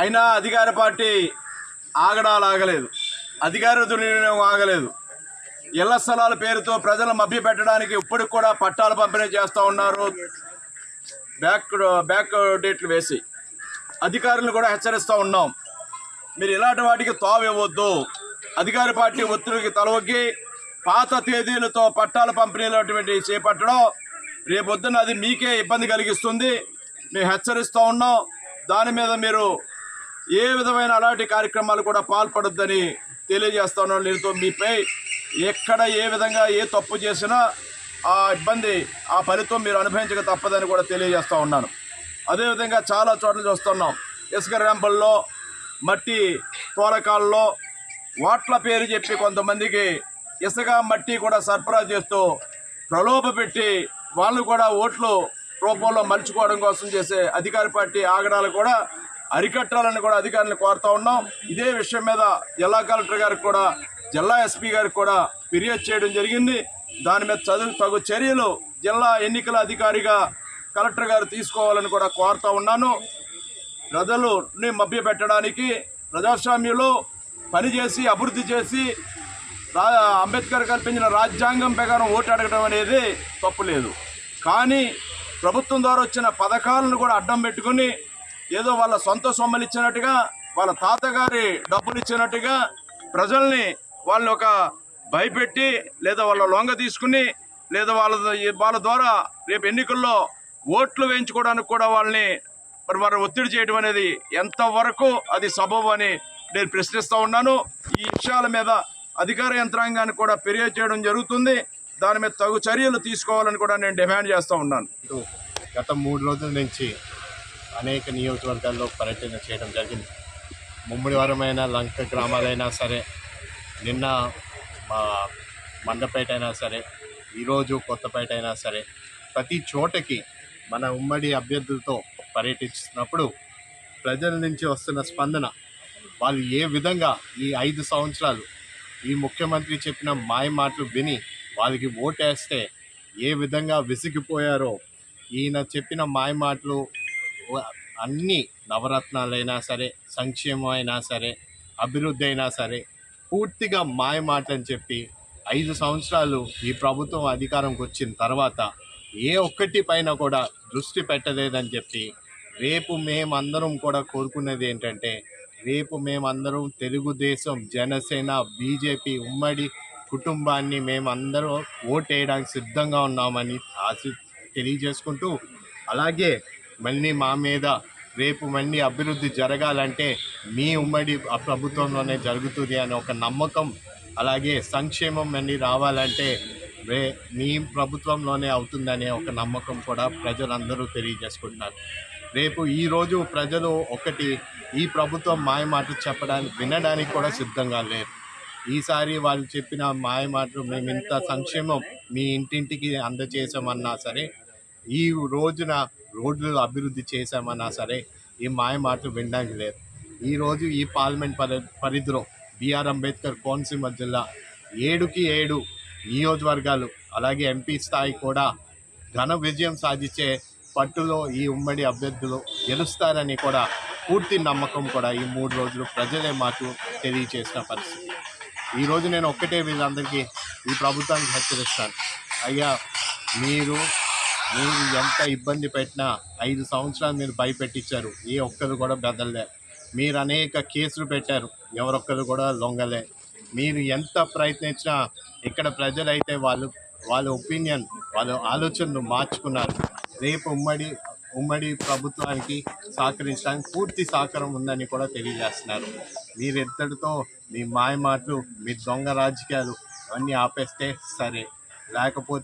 అయినా అధికార పార్టీ ఆగడాలు ఆగలేదు. అధికార దుర్వినియోగం ఆగలేదు. ఇళ్ళ స్థలాల పేరుతో ప్రజలను మభ్యపెట్టడానికి ఇప్పటికి కూడా పట్టాలు పంపిణీ చేస్తూ ఉన్నారు. బ్యాక్ బ్యాక్ డేట్లు వేసి అధికారులను కూడా హెచ్చరిస్తూ ఉన్నాం. మీరు ఇలాంటి వాటికి తావు ఇవ్వద్దు అధికార పార్టీ ఒత్తిడికి తలవగ్గి పాత తేదీలతో పట్టాల పంపిణీలు చేపట్టడం రేపొద్దున అది మీకే ఇబ్బంది కలిగిస్తుంది. మేము హెచ్చరిస్తూ ఉన్నాం. దాని మీద మీరు ఏ విధమైన అలాంటి కార్యక్రమాలు కూడా పాల్పడొద్దని తెలియజేస్తాను నేనుతో మీపై. ఎక్కడ ఏ విధంగా ఏ తప్పు చేసినా ఆ ఇబ్బంది ఆ ఫలితం మీరు అనుభవించక తప్పదని కూడా తెలియజేస్తూ ఉన్నాను. అదేవిధంగా చాలా చోట్ల చూస్తున్నాం. ఇసుక ర్యాంపుల్లో మట్టి తోరకాల్లో వాట్ల పేరు చెప్పి కొంతమందికి ఇసుక మట్టి కూడా సరఫరా చేస్తూ ప్రలోభ పెట్టి వాళ్ళు కూడా ఓట్లు రూపంలో మలుచుకోవడం కోసం చేసే అధికార పార్టీ ఆగడాలు కూడా అరికట్టాలని కూడా అధికారులను కోరుతా ఉన్నాం. ఇదే విషయం మీద జిల్లా కలెక్టర్ గారికి కూడా జిల్లా ఎస్పీ గారికి కూడా ఫిర్యాదు చేయడం జరిగింది. దాని మీద చదువు తగు చర్యలు జిల్లా ఎన్నికల అధికారిగా కలెక్టర్ గారు తీసుకోవాలని కూడా కోరుతా ఉన్నాను. ప్రజలని మభ్యపెట్టడానికి ప్రజాస్వామ్యంలో పనిచేసి అభివృద్ధి చేసి రా అంబేద్కర్ కల్పించిన రాజ్యాంగం ప్రకారం ఓటు అడగడం అనేది తప్పు లేదు. కానీ ప్రభుత్వం ద్వారా వచ్చిన పథకాలను కూడా అడ్డం పెట్టుకుని ఏదో వాళ్ళ సొంత సొమ్మలు ఇచ్చినట్టుగా వాళ్ళ తాతగారి డబ్బులు ఇచ్చినట్టుగా ప్రజల్ని వాళ్ళని ఒక భయపెట్టి లేదా వాళ్ళ లొంగ తీసుకుని లేదా వాళ్ళ వాళ్ళ ద్వారా రేపు ఎన్నికల్లో ఓట్లు వేయించుకోవడానికి కూడా వాళ్ళని మరి మరి ఒత్తిడి చేయడం అనేది ఎంతవరకు అది సబబు అని నేను ప్రశ్నిస్తూ ఉన్నాను. ఈ విషయాల మీద అధికార యంత్రాంగాన్ని కూడా ఫిర్యాదు చేయడం జరుగుతుంది. దాని మీద తగు చర్యలు తీసుకోవాలని కూడా నేను డిమాండ్ చేస్తూ ఉన్నాను. గత మూడు రోజుల నుంచి అనేక నియోజకవర్గాల్లో పర్యటన చేయడం జరిగింది. ముమ్మడివరమైన లంక గ్రామాలైనా సరే నిన్న మా మండపేట అయినా సరే ఈరోజు కొత్తపేట అయినా సరే ప్రతి చోటకి మన ఉమ్మడి అభ్యర్థులతో పర్యటిస్తున్నప్పుడు ప్రజల నుంచి వస్తున్న స్పందన వాళ్ళు ఏ విధంగా ఈ ఐదు సంవత్సరాలు ఈ ముఖ్యమంత్రి చెప్పిన మాయ మాటలు విని వాళ్ళకి ఓటేస్తే ఏ విధంగా విసిగిపోయారో ఈయన చెప్పిన మాయ మాటలు అన్ని నవరత్నాలైనా సరే సంక్షేమం అయినా సరే అభివృద్ధి అయినా సరే పూర్తిగా మాయమాట అని చెప్పి ఐదు సంవత్సరాలు ఈ ప్రభుత్వం అధికారంకి వచ్చిన తర్వాత ఏ ఒక్కటి పైన కూడా దృష్టి పెట్టలేదని చెప్పి రేపు మేమందరం కూడా కోరుకునేది ఏంటంటే రేపు మేమందరం తెలుగుదేశం జనసేన బీజేపీ ఉమ్మడి కుటుంబాన్ని మేమందరం ఓటేయడానికి సిద్ధంగా ఉన్నామని ఆశ తెలియజేసుకుంటూ అలాగే మళ్ళీ మా మీద రేపు మళ్ళీ అభివృద్ధి జరగాలంటే మీ ఉమ్మడి ఆ ప్రభుత్వంలోనే జరుగుతుంది అనే ఒక నమ్మకం అలాగే సంక్షేమం మళ్ళీ రావాలంటే రే మీ ప్రభుత్వంలోనే అవుతుందనే ఒక నమ్మకం కూడా ప్రజలందరూ తెలియజేసుకుంటున్నారు. రేపు ఈరోజు ప్రజలు ఒకటి ఈ ప్రభుత్వం మాయ మాటలు చెప్పడానికి వినడానికి కూడా సిద్ధంగా లేరు. ఈసారి వాళ్ళు చెప్పిన మాయ మాటలు మేము ఇంత సంక్షేమం మీ ఇంటింటికి అందజేసామన్నా సరే ఈ రోజున రోడ్లు అభివృద్ధి చేశామన్నా సరే ఈ మాయ మాటలు వినడానికి లేదు. ఈరోజు ఈ పార్లమెంట్ పరి పరిధిలో బిఆర్ అంబేద్కర్ కోనసీమ జిల్లా ఏడుకి ఏడు నియోజకవర్గాలు అలాగే ఎంపీ స్థాయి కూడా ఘన విజయం సాధించే పట్టులో ఈ ఉమ్మడి అభ్యర్థులు గెలుస్తారని కూడా పూర్తి నమ్మకం కూడా ఈ మూడు రోజులు ప్రజలే మాకు తెలియచేసిన పరిస్థితి. ఈరోజు నేను ఒక్కటే వీళ్ళందరికీ ఈ ప్రభుత్వానికి హెచ్చరిస్తాను. అయ్యా మీరు మీరు ఎంత ఇబ్బంది పెట్టినా ఐదు సంవత్సరాలు మీరు భయపెట్టించారు. ఏ ఒక్కరు కూడా బెదలలే. మీరు అనేక కేసులు పెట్టారు. ఎవరొక్కరు కూడా లొంగలే. మీరు ఎంత ప్రయత్నించినా ఇక్కడ ప్రజలైతే వాళ్ళు వాళ్ళ ఒపీనియన్ వాళ్ళ ఆలోచనలు మార్చుకున్నారు. రేపు ఉమ్మడి ఉమ్మడి ప్రభుత్వానికి సహకరించడానికి పూర్తి సహకారం ఉందని కూడా తెలియజేస్తున్నారు. మీరు మీ మాయ మాటలు మీ దొంగ రాజకీయాలు అన్నీ ఆపేస్తే సరే. లేకపోతే